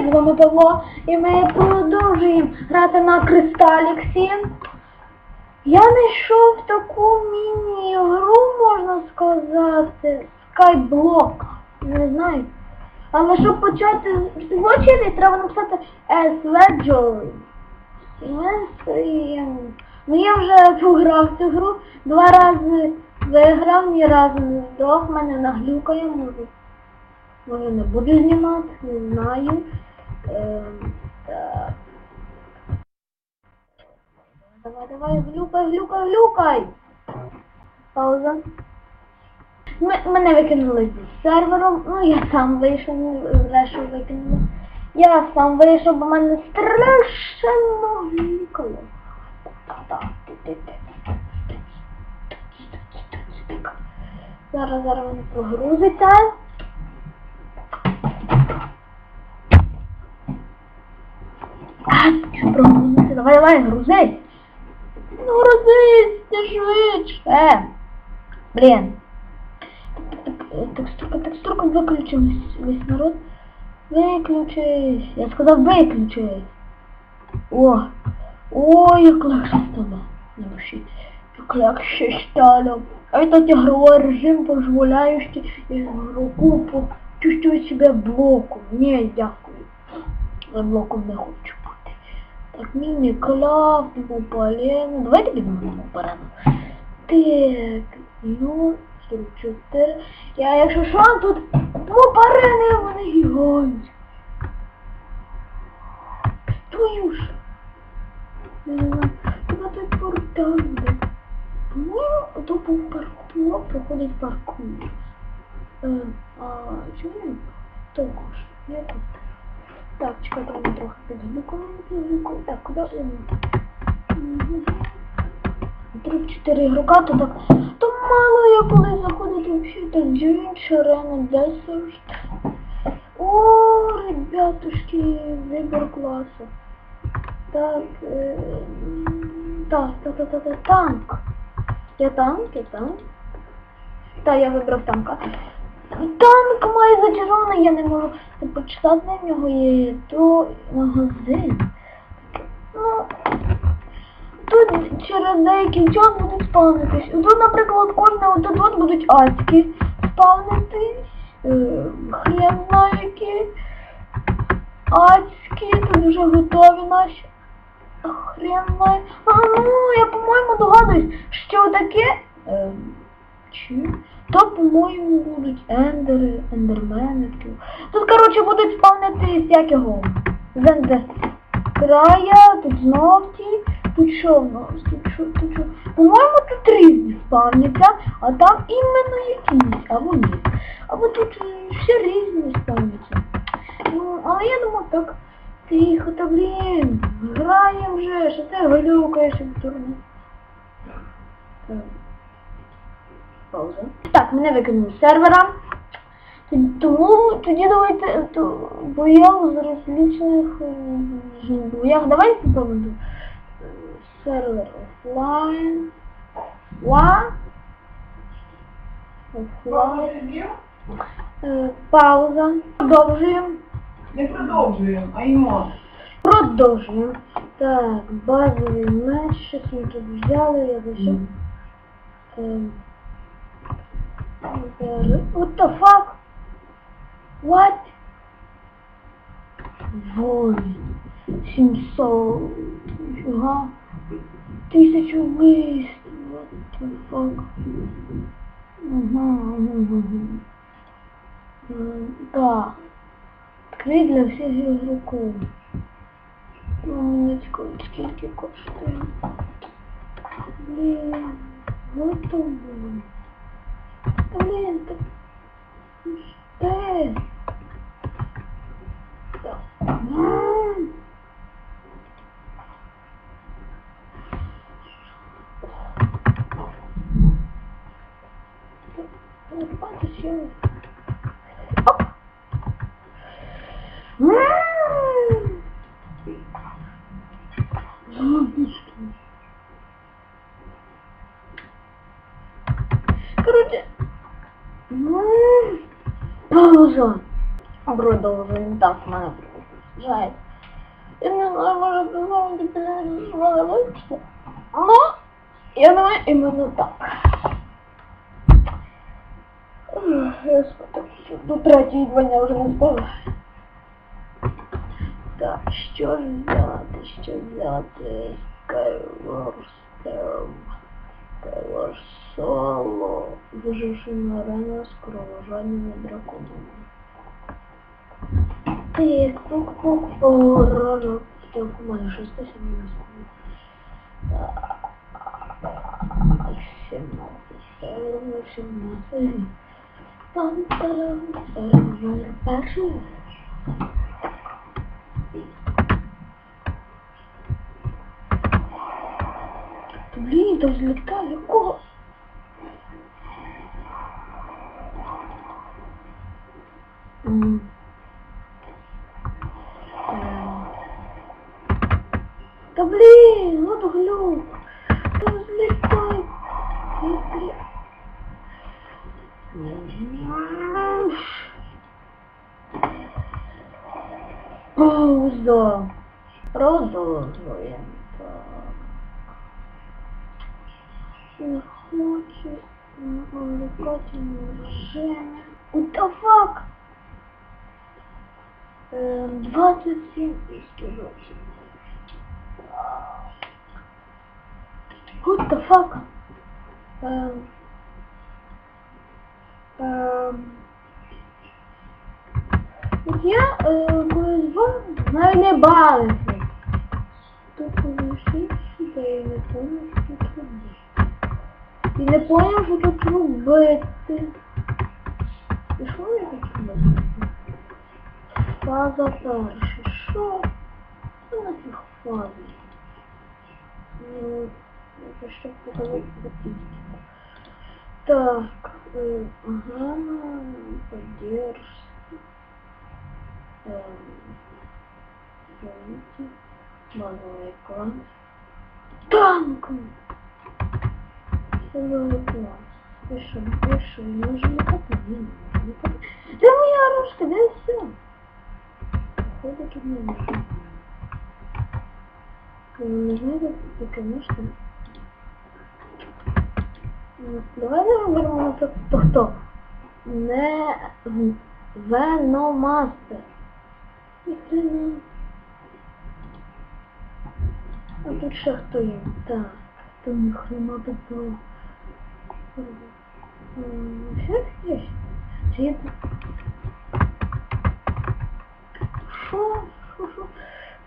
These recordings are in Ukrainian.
Привіт, з вами і ми продовжуємо грати на Кристаліксі. Я знайшов таку міні-гру, можна сказати, Skyblock. Не знаю. Але щоб почати звучити, треба написати S-Ledger. Ну я вже пограв цю гру, два рази виграв, ні разу не здох, мене наглюкає, може. Може не буду знімати, не знаю. Ем, так. Давай, давай, глюкай, глюкай, глюкай. Пауза. М- мене викинули зі сервером, ну я сам вийшов, решту викинули. Я сам вийшов, бо мене страшенно глюкало. Зараз, зараз воно прогрузиться. Давай, давай, грузись. Ну грузись, ти швидше. Блін. Текстурка, текстурка, виключилась весь народ. Виключись. Я сказав виключись. О, ой, як легше стало. Не душі. Як легше стало. Этот игровой режим, позволяющий игроку почувствовать себя блоком. Не, дякую. Я блоком не хочу бути. Так, Міні-крафт, Мопален. Давайте підемо наперед. Так, ну, 44. Я, якщо що, тут Мопарени, вони гігантські. Твою ж. Не знаю, той портал буде? По-моєму, то був паркур, проходить паркур. Е, а чому також? Я тут. Так, чекайте, мене трохи підглюкало. Так, куди я не Три-чотири ігрока, то так. То мало я коли заходити взагалі так дюнч, арена, десерт. О, ребятушки, вибір класу. Так, так, так, так, так, так, танк. Я танк, я танк. Так, я вибрав танка. Танк має зачарований, я не можу почитати в нього є то магазин. Ну, тут через деякий час будуть спавнитись. Тут, наприклад, кожне отут от будуть ацьки спавнитись. Е, хрен знаю які. Ацьки, тут вже готові наші. Хрен знає. А, ну, я по-моєму догадуюсь, що таке. Е, чи? То, по-моєму, будуть ендери, ендермени. Тут, коротше, будуть спавнити всякого. Зенде края, тут знов. Тут що в нас? Тут що, тут що? По-моєму, тут різні спавняться, а там іменно якісь, або ні. Або тут е, всі різні спавняться. Ну, але я думаю, так, тихо, та блін, граємо вже, що ти галюкаєш як дурно. Так. Пауза. Так, мене викинули з сервера. Тому тоді давайте, то, бо я з розлічних е, боях. Давайте попробуємо. Сервер офлайн. Ла. Офлайн. Е, Пауза. Продовжуємо. Не продовжуємо, а ймо. Продовжуємо. Так, базовий меч, щось ми тут взяли, я десь. What the fuck? What? Воїн. Сімсот. Фіга. Тисячу вбивств. What the fuck? Угу, угу, угу. Да. Открыть для всех игроков. Мамочка, скільки коштує? Блін, вот то було. 40. Uns 10. Então. Hum. Quantos? Oh. Продовжуємо. Так, в мене Жайт. Я не знаю, може дозволити піднімати. Ну, я думаю, іменно так. До третьої два дня вже не спала. Так, що ж взяти, що взяти? Skyward Storm. Skyward Solo. Виживши арена з кровожадними драконами. Так, пук-пук, поророк. Так, у мене 617. Так, 17, 17. Там-тарам, тарам, перший. Блін, то злітає кого? М. Та блін, от глюк. Злітай. М. Пауза. Продовжуємо. Так. Не хочу на увлекательном режиме. What the fuck? Эм, 27 тысяч рублей. What the fuck? Эм, от я звав, навіть не бавився. Тут залишився, та я не помню, що тут робити. І не поняв, що тут робити. І що я тут робити? Фаза перша. Що? Що на цих фазі? еще круговой батистика. Так, э, угу, ну, поддержки. Звоните. Эм, Малый экран. Танк! Малый экран. Пишем, пишем. Мы уже никак не можем. Да не орешь, да и все. Походу тут не нужно. Не знаю, и конечно... ну, Давай виберемо на то, то хто? Не в- Веномастер. Ніхрена. А тут ще хто є? Так. То ніхрена тут було. М, Ще є? Чи є тут? Шо? Шо, шо?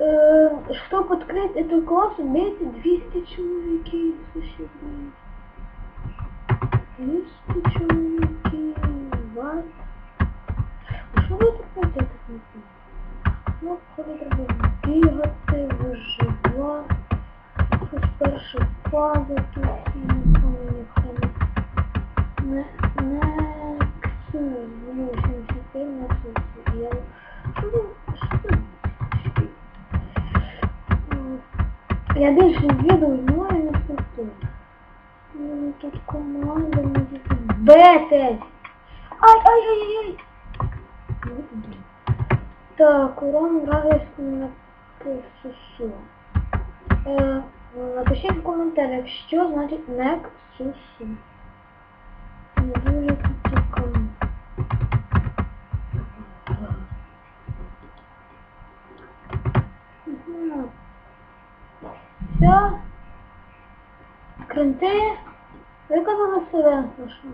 Э, Чтобы открыть эту класс, убейте 200 человек. Слушай, блин. 200 человек. Вот. А що ви тут робите тут? Ну, коли треба бігати, виживати. Ну, 84 на це я. Що ви? М, Я не. Ну, тут команда бити. Ай-ай-ай-ай! Так, урон радости на КССУ. Е, напишіть в коментарях, що значить Nexus. Не дуже цікаво. Все. Кренти. Себе, що?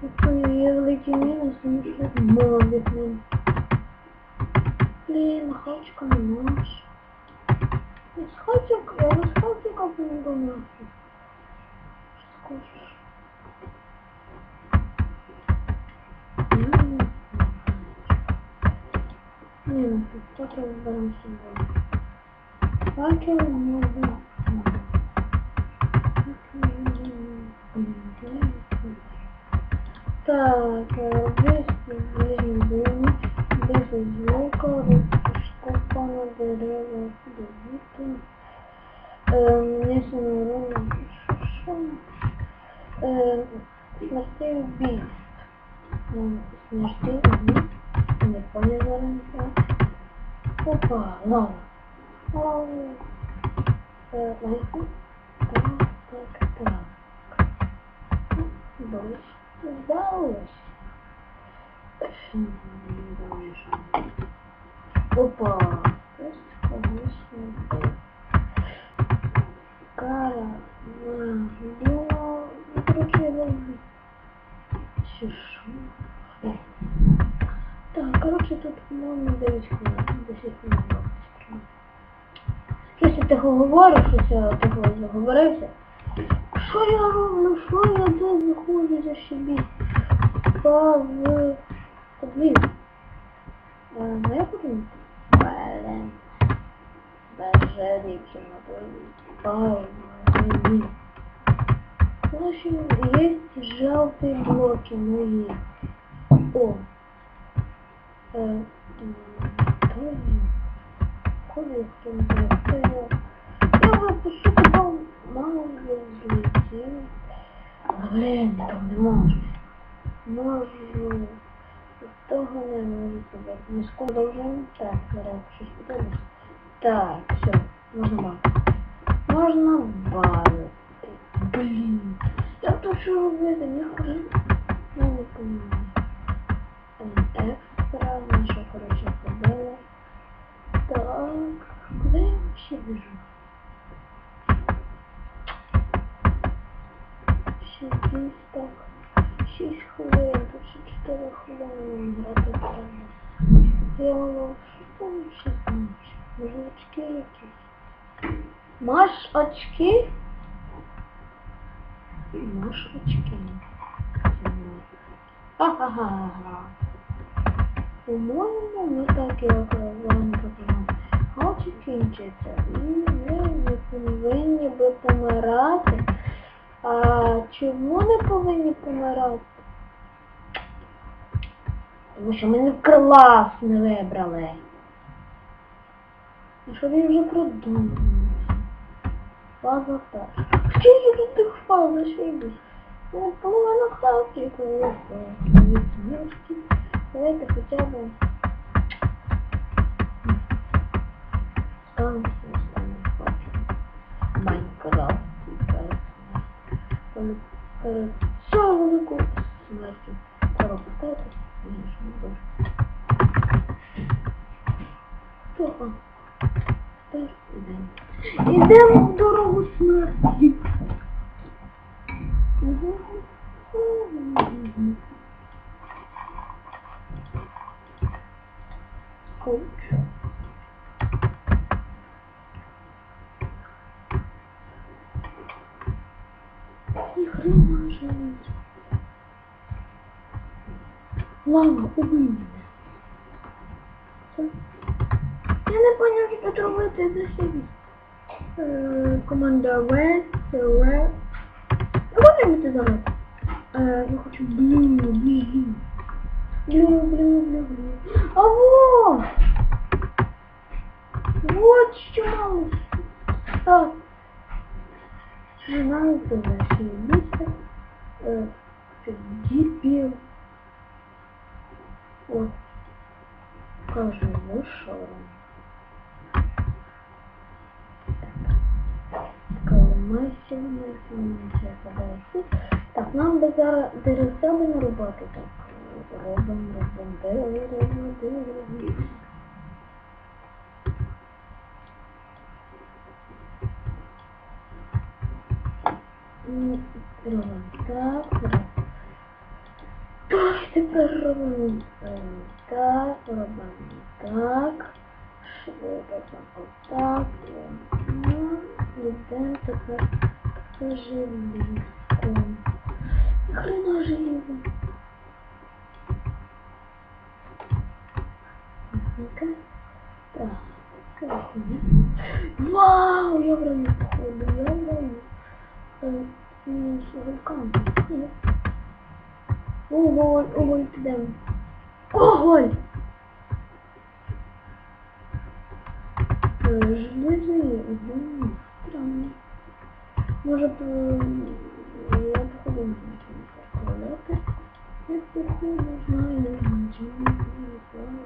Тобто є великий мінус, тому що мовить ним. Блін, хавчика не можеш. З хавчик, я без хавчика не думаю. Скажеш. Я не ну тут треба зберемо собою. Факел можна. Так, вести зрібні, без звука, розкопано дерева, добути. М'ясо урона, що? Смертей убийств. Смертей убийств. Не понял зараз. так. Опа, лава. Лава. Е, лайфу. Так, так, так. Здалось. Здалось. Опа. Кара. Ну, короче, я. Чи? Е. Так, короче, тут, 9 хвилин. 10 хвилин. Щось я тихо говорю, щось я тихо заговорився. Що я роблю? Що я де заходжу за щебі? Пав... Подвиг. А, ну я подумаю. Блин. Даже дівчина Пав... Подвиг. Наші є желтые блоки мої. О. Е, м, то є. Коли хто не знає, хто я. Я мало злетів. Блин, там не можу. Можу. З того не можу тебе. Ми. Так, зараз щось подивимось. Так, все, можна бавити. Можна бавити. Блін. Як то що робити? Не хожу. Я не розумію. Екстра, наша, коротше, ходила. Так, куди я вообще біжу? Ще десь так. 6 хвилин, ще 4 хвилини грати треба. Я воно, що там ще значить? Може очки якісь? Маш очки? Маш очки. Ха-ха-ха. По-моєму, ми так як вам пропонуємо. Хоче кінчиться. Ми не повинні би помирати. А чому не повинні помирати? Тому що ми не клас не вибрали. А що він вже продумав? Фаза так. Скільки тут тих фаз зашибись? Ну, половина ставки, коли смерті. Давайте хоча б ставимо Перед цього велику. Ні, що не. Тепер ідемо. Ідемо в дорогу смерті. Коуч. Жить. Лава, убий мене. Все. Я не поняв, що тут робити за собі. Е, Команда В, це В. Ну, можемо це зараз? Е, Я хочу блю, блю, блю. Блю, блю, блю. А вот! Що мало. Так. Жена це наші місце. Е, Це діпіл. От. Вам. Коломайся, майся, майся, подайся. Так, нам би зараз дереса би нарубати. Так, робимо, робимо, дерево, робимо, дерево. І робимо так, робимо. Так, тепер робимо е, так, робимо так. Робимо отак. Ну, Йдемо тепер за желізком. Хрена желізо. Ну-ка. Так. так, ні. Вау, я враню походу, я руками. Ні. Оголь, оголь підемо. Оголь! Е, Железний, угу, странний. Може б е, я походу не знаю, коли Я походу знаю, не знаю.